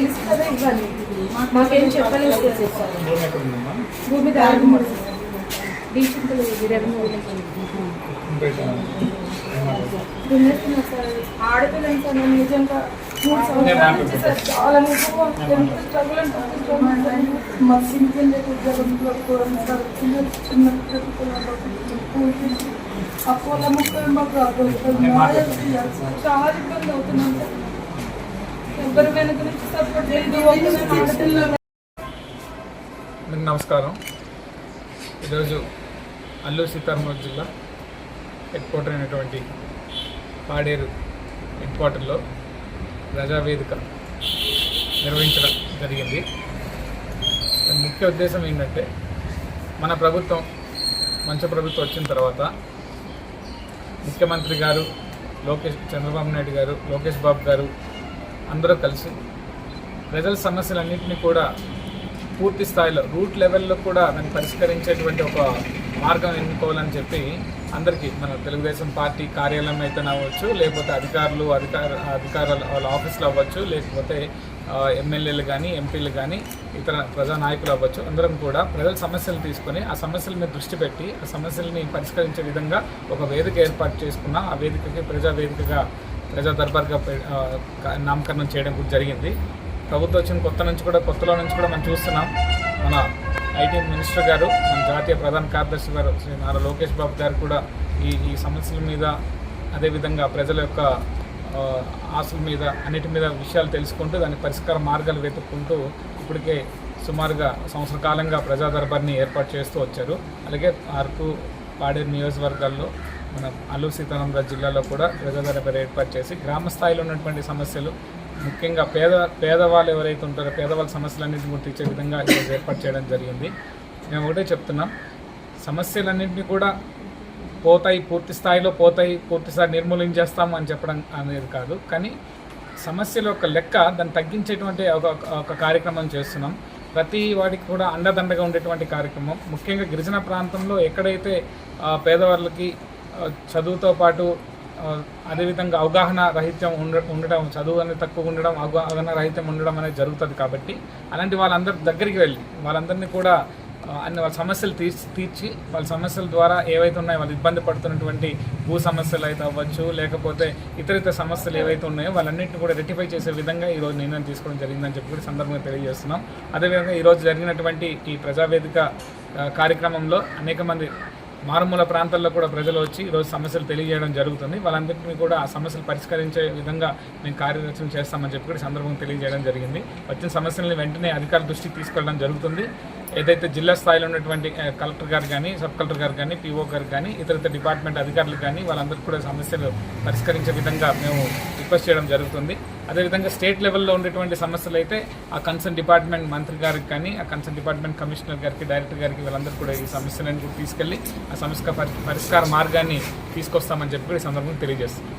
పిలిచి కదా ఇవ్వాలి మాకేం చెప్పలేదు సార్. భూమి దారి మూడు డీచింతలు దున్నేస్తున్నా సార్ ఆడపిల్లని సార్ నేను నిజంగా మూడు సంవత్సరాల నుంచి సార్ చాలా నిజంగా మా సార్ చిన్న చిన్న పిల్లలు ఆ మాకు చాలా ఇబ్బంది అవుతున్నాం సార్ వెనక నుంచి సపోర్ట్ లేదు మీకు నమస్కారం. ఈరోజు అల్లూరు సీతారామరాజు జిల్లా హెడ్ క్వార్టర్ అయినటువంటి పాడేరు హెడ్ క్వార్టర్లో ప్రజావేదిక నిర్వహించడం జరిగింది. దాని ముఖ్య ఉద్దేశం ఏంటంటే మన ప్రభుత్వం మంచి ప్రభుత్వం వచ్చిన తర్వాత ముఖ్యమంత్రి గారు లోకేష్ చంద్రబాబు నాయుడు గారు లోకేష్ బాబు గారు అందరూ కలిసి ప్రజల సమస్యలన్నింటినీ కూడా పూర్తి స్థాయిలో రూట్ లెవెల్లో కూడా దాన్ని పరిష్కరించేటువంటి ఒక మార్గం ఎన్నుకోవాలని చెప్పి అందరికీ మన తెలుగుదేశం పార్టీ కార్యాలయం అయితే అవ్వచ్చు లేకపోతే అధికారులు అధికార అధికారులు వాళ్ళ ఆఫీసులు అవ్వచ్చు లేకపోతే ఎమ్మెల్యేలు కానీ ఎంపీలు కానీ ఇతర ప్రజా నాయకులు అవ్వచ్చు. అందరం కూడా ప్రజల సమస్యలు తీసుకొని ఆ సమస్యల మీద దృష్టి పెట్టి ఆ సమస్యల్ని పరిష్కరించే విధంగా ఒక వేదిక ఏర్పాటు చేసుకున్న ఆ వేదికకి ప్రజా వేదికగా ప్రజా దర్బార్గా పె- నామకరణం చేయడం కూడా జరిగింది. ప్రభుత్వం వచ్చిన కొత్త నుంచి కూడా కొత్తలో నుంచి కూడా మనం చూస్తున్నాం. మన ఐటీ మినిస్టర్ గారు మన జాతీయ ప్రధాన కార్యదర్శి గారు శ్రీ నారా లోకేష్ బాబు గారు కూడా ఈ ఈ సమస్యల మీద అదేవిధంగా ప్రజల యొక్క ఆశల మీద అన్నిటి మీద విషయాలు తెలుసుకుంటూ దానికి పరిష్కార మార్గాలు వెతుక్కుంటూ ఇప్పటికే సుమారుగా సంవత్సర కాలంగా ప్రజా దర్బార్ని ఏర్పాటు చేస్తూ వచ్చారు. అలాగే అరకు పాడేరు నియోజకవర్గాల్లో మన అల్లూరు సీతారామరాజు జిల్లాలో కూడా ప్రజా ఏర్పాటు చేసి గ్రామ స్థాయిలో ఉన్నటువంటి సమస్యలు ముఖ్యంగా పేద పేదవాళ్ళు ఎవరైతే ఉంటారో పేదవాళ్ళ సమస్యలన్నింటినీ గుర్తించే విధంగా ఈరోజు ఏర్పాటు చేయడం జరిగింది. మేము ఒకటే చెప్తున్నాం సమస్యలన్నింటినీ కూడా పోతాయి పూర్తి స్థాయిలో పోతాయి పూర్తిసారి స్థాయి నిర్మూలించేస్తాము అని చెప్పడం అనేది కాదు. కానీ సమస్యల యొక్క లెక్క దాన్ని తగ్గించేటువంటి ఒక ఒక కార్యక్రమం చేస్తున్నాం. ప్రతి వాడికి కూడా అండదండగా ఉండేటువంటి కార్యక్రమం. ముఖ్యంగా గిరిజన ప్రాంతంలో ఎక్కడైతే పేదవాళ్ళకి చదువుతో పాటు అదేవిధంగా అవగాహన రహిత్యం ఉండ ఉండడం చదువు అనేది తక్కువ ఉండడం అవగాహన రహిత్యం ఉండడం అనేది జరుగుతుంది కాబట్టి అలాంటి వాళ్ళందరి దగ్గరికి వెళ్ళి వాళ్ళందరినీ కూడా అన్ని వాళ్ళ సమస్యలు తీర్చి తీర్చి వాళ్ళ సమస్యల ద్వారా ఏవైతే ఉన్నాయో వాళ్ళు ఇబ్బంది పడుతున్నటువంటి భూ సమస్యలు అయితే అవ్వచ్చు లేకపోతే ఇతర ఇతర సమస్యలు ఏవైతే ఉన్నాయో వాళ్ళన్నింటిని కూడా రెక్టిఫై చేసే విధంగా ఈ రోజు నిర్ణయం తీసుకోవడం జరిగిందని చెప్పి కూడా సందర్భంగా తెలియజేస్తున్నాం. అదేవిధంగా ఈరోజు జరిగినటువంటి ఈ ప్రజావేదిక కార్యక్రమంలో అనేక మంది మారుమూల ప్రాంతాల్లో కూడా ప్రజలు వచ్చి ఈరోజు సమస్యలు తెలియజేయడం జరుగుతుంది. వాళ్ళందరినీ కూడా ఆ సమస్యలు పరిష్కరించే విధంగా మేము కార్యదర్శనం చేస్తామని చెప్పి కూడా సందర్భం తెలియజేయడం జరిగింది. వచ్చిన సమస్యలను వెంటనే అధికారుల దృష్టికి తీసుకెళ్ళడం జరుగుతుంది. ఏదైతే జిల్లా స్థాయిలో ఉన్నటువంటి కలెక్టర్ గారు కానీ సబ్ కలెక్టర్ గారు కానీ పీఓ గారు కానీ ఇతర ఇతర డిపార్ట్మెంట్ అధికారులు కానీ వాళ్ళందరికీ కూడా సమస్యలు పరిష్కరించే విధంగా మేము రిక్వెస్ట్ చేయడం జరుగుతుంది. అదేవిధంగా స్టేట్ లెవెల్లో ఉండేటువంటి సమస్యలు అయితే ఆ కన్సర్న్ డిపార్ట్మెంట్ మంత్రి గారికి కానీ ఆ కన్సర్న్ డిపార్ట్మెంట్ కమిషనర్ గారికి డైరెక్టర్ గారికి వీళ్ళందరూ కూడా ఈ సమస్యలను కూడా తీసుకెళ్ళి ఆ సమస్య పరి- పరిష్కార మార్గాన్ని తీసుకొస్తామని చెప్పి కూడా ఈ సందర్భంగా తెలియజేస్తున్నాం.